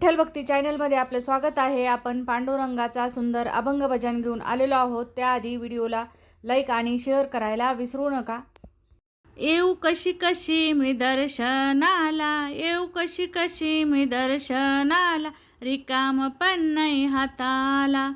विठ्ठल भक्ती चॅनलमध्ये आपलं स्वागत आहे. आपण पांडुरंगाचा सुंदर अभंग भजन घेऊन आलेलो आहोत. त्याआधी व्हिडिओला लाईक आणि शेअर करायला विसरू नका. येऊ कशी कशी मी दर्शनाला येऊ कशी कशी मी दर्शनाला रिकाम पण नाही हाताला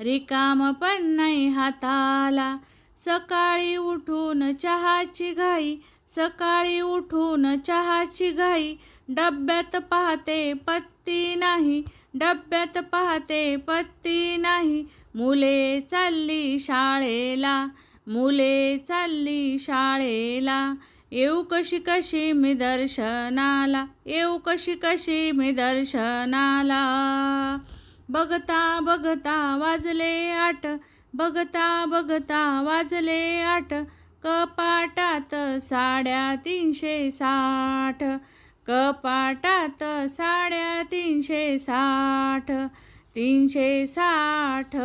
रिकाम पण नाही हाताला. सकाळी उठून चहाची घाई सकाळी उठून चहाची घाई डब्यात पाहते पत्ती नाही डब्यात पाहते पत्ती नाही. मुले चालली शाळेला मुले चालली शाळेला. येऊ कशी कशी मी दर्शनाला येऊ कशी कशी मी दर्शनाला. बघता बघता वाजले आठ बघता बघता वाजले आठ. कपाटात साड्या तीनशे साठ. कपाटात साड्या तीनशे साठ तीनशे साठ.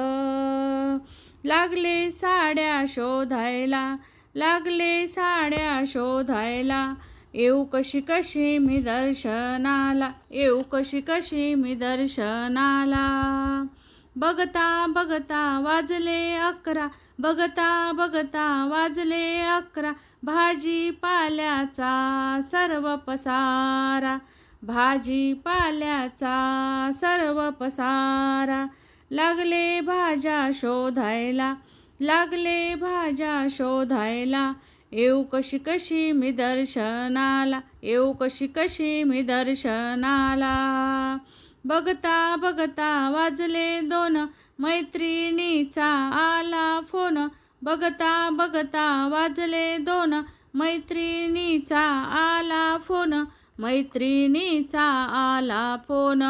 लागले साड्या शोधायला लागले साड्या शोधायला. येऊ कशी कशी मी दर्शनाला येऊ कशी कशी मी दर्शनाला. बघता बघता वाजले अकरा. बघता बघता वाजले अकरा. भाजीपाल्याचा सर्व पसारा. भाजीपाल्याचा सर्व पसारा. लागले भाज्या शोधायला. लागले भाज्या शोधायला. येऊ कशी कशी मी दर्शनाला. येऊ कशी कशी मी दर्शनाला. बघता बघता वाजले दोन. मैत्रिणीचा आला फोन. बघता बघता वाजले दोन. मैत्रिणीचा आला फोन. मैत्रिणीचा आला फोन.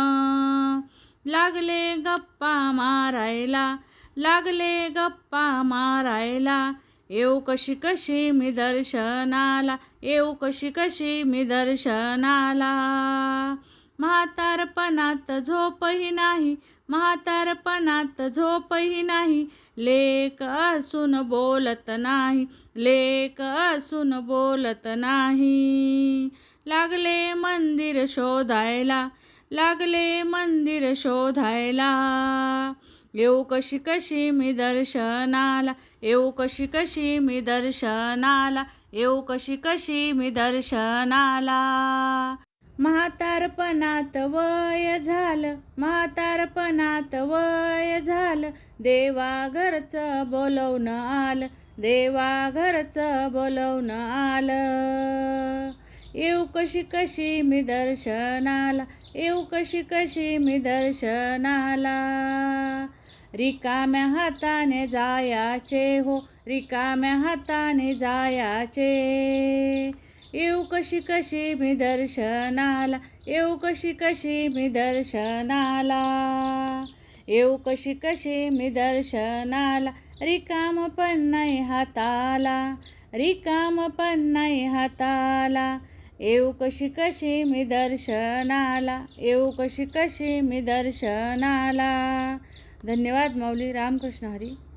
लागले गप्पा मारायला लागले गप्पा मारायला. येऊ कशी कशी मी दर्शनाला येऊ कशी कशी मी दर्शनाला. म्हातारपणात झोपही नाही म्हातारपणात झोपही नाही. लेक असून बोलत नाही लेक असून बोलत नाही. लागले मंदिर शोधायला लागले मंदिर शोधायला. येऊ कशी कशी मी दर्शनाला येऊ कशी कशी मी दर्शनाला येऊ कशी कशी मी दर्शनाला. म्हातारपणात वय झालं म्हातारपणात वय झालं. देवाघरचं बोलवून बोलवणं आलं देवाघरचं बोलवून बोलवणं आलं. येऊ कशी कशी मी दर्शनाला येऊ कशी कशी मी दर्शनाला. रिकाम्या हाताने जायाचे हो रिकाम्या हाताने जायाचे. येऊ कशी कशी मी दर्शनाला येऊ कशी कशी मी दर्शनाला. येऊ कशी कशी मी दर्शनाला रिकाम पण नाही हाताला रिकाम पण नाही हाताला. येऊ कशी कशी मी दर्शनाला येऊ कशी कशी मी दर्शनाला. धन्यवाद माऊली रामकृष्ण हरी.